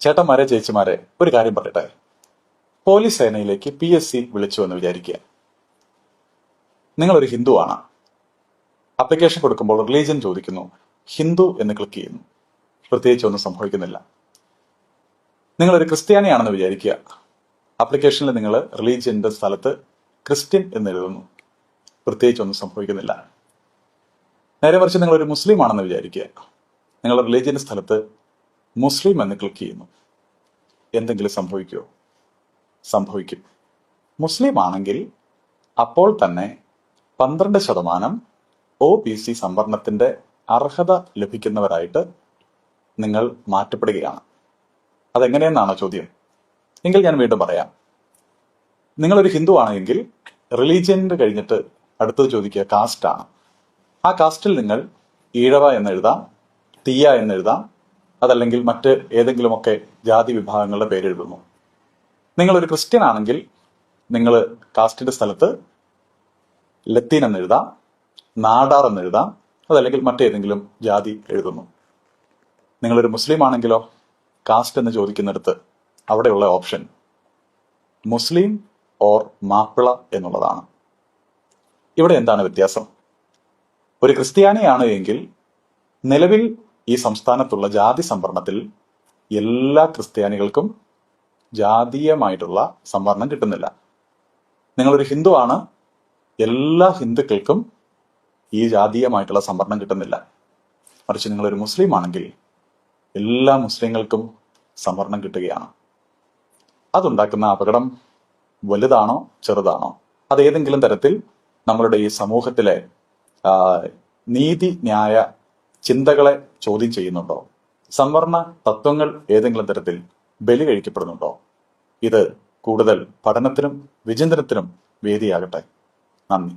ചേട്ടന്മാരെ ചേച്ചിമാരെ ഒരു കാര്യം പറയട്ടെ? പോലീസ് സേനയിലേക്ക് പി എസ് സി വിളിച്ചു എന്ന് വിചാരിക്കുക. നിങ്ങളൊരു ഹിന്ദുവാണ് അപ്ലിക്കേഷൻ കൊടുക്കുമ്പോൾ റിലീജിയൻ ചോദിക്കുന്നു. ഹിന്ദു എന്ന് ക്ലിക്ക് ചെയ്യുന്നു. പ്രത്യേകിച്ച് ഒന്നും സംഭവിക്കുന്നില്ല. നിങ്ങളൊരു ക്രിസ്ത്യാനിയാണെന്ന് വിചാരിക്കുക. അപ്ലിക്കേഷനിൽ നിങ്ങൾ റിലീജിയന്റെ സ്ഥലത്ത് ക്രിസ്ത്യൻ എന്ന് എഴുതുന്നു. പ്രത്യേകിച്ച് ഒന്നും സംഭവിക്കുന്നില്ല. നേരെ മറിച്ച് നിങ്ങളൊരു മുസ്ലിം ആണെന്ന് വിചാരിക്കുക. നിങ്ങൾ റിലീജിയന്റെ സ്ഥലത്ത് മുസ്ലിം എന്ന് ക്ലിക്ക് ചെയ്യുന്നു. എന്തെങ്കിലും സംഭവിക്കുമോ സംഭവിക്കും. മുസ്ലിം ആണെങ്കിൽ അപ്പോൾ തന്നെ പന്ത്രണ്ട് ശതമാനം ഒ ബി സി സംവരണത്തിന്റെ അർഹത ലഭിക്കുന്നവരായിട്ട് നിങ്ങൾ മാറ്റപ്പെടുകയാണ്. അതെങ്ങനെയെന്നാണോ ചോദ്യം? എങ്കിൽ ഞാൻ വീണ്ടും പറയാം. നിങ്ങളൊരു ഹിന്ദു ആണെങ്കിൽ റിലീജിയന്റെ കഴിഞ്ഞിട്ട് അടുത്തത് ചോദിക്കുക കാസ്റ്റാണ് ആ കാസ്റ്റിൽ നിങ്ങൾ ഈഴവ എന്ന് എഴുതാം തീയ എന്ന് എഴുതാം അതല്ലെങ്കിൽ മറ്റ് ഏതെങ്കിലുമൊക്കെ ജാതി വിഭാഗങ്ങളുടെ പേരെഴുതുന്നു നിങ്ങളൊരു ക്രിസ്ത്യൻ ആണെങ്കിൽ നിങ്ങൾ കാസ്റ്റിന്റെ സ്ഥലത്ത് ലത്തീൻ എന്നെഴുതാം നാടാർ എന്നെഴുതാം അതല്ലെങ്കിൽ മറ്റേതെങ്കിലും ജാതി എഴുതുന്നു. നിങ്ങളൊരു മുസ്ലിം ആണെങ്കിലോ കാസ്റ്റ് എന്ന് ചോദിക്കുന്നിടത്ത് അവിടെയുള്ള ഓപ്ഷൻ മുസ്ലിം ഓർ മാപ്പിള എന്നുള്ളതാണ്. ഇവിടെ എന്താണ് വ്യത്യാസം? ഒരു ക്രിസ്ത്യാനിയാണ് എങ്കിൽ നിലവിൽ ഈ സംസ്ഥാനത്തുള്ള ജാതി സംവരണത്തിൽ എല്ലാ ക്രിസ്ത്യാനികൾക്കും ജാതീയമായിട്ടുള്ള സംവരണം കിട്ടുന്നില്ല. നിങ്ങളൊരു ഹിന്ദു ആണ് എല്ലാ ഹിന്ദുക്കൾക്കും ഈ ജാതീയമായിട്ടുള്ള സംവരണം കിട്ടുന്നില്ല. മറിച്ച് നിങ്ങളൊരു മുസ്ലിം ആണെങ്കിൽ എല്ലാ മുസ്ലിങ്ങൾക്കും സംവരണം കിട്ടുകയാണ്. അതുണ്ടാക്കുന്ന അപകടം വലുതാണോ ചെറുതാണോ? അത് ഏതെങ്കിലും തരത്തിൽ നമ്മളുടെ ഈ സമൂഹത്തിലെ നീതി ന്യായ ചിന്തകളെ ചോദ്യം ചെയ്യുന്നുണ്ടോ? സംവരണ തത്വങ്ങൾ ഏതെങ്കിലും തരത്തിൽ ബലി കഴിക്കപ്പെടുന്നുണ്ടോ ഇത് കൂടുതൽ പഠനത്തിനും വിചിന്തനത്തിനും വേദിയാകട്ടെ. നന്ദി.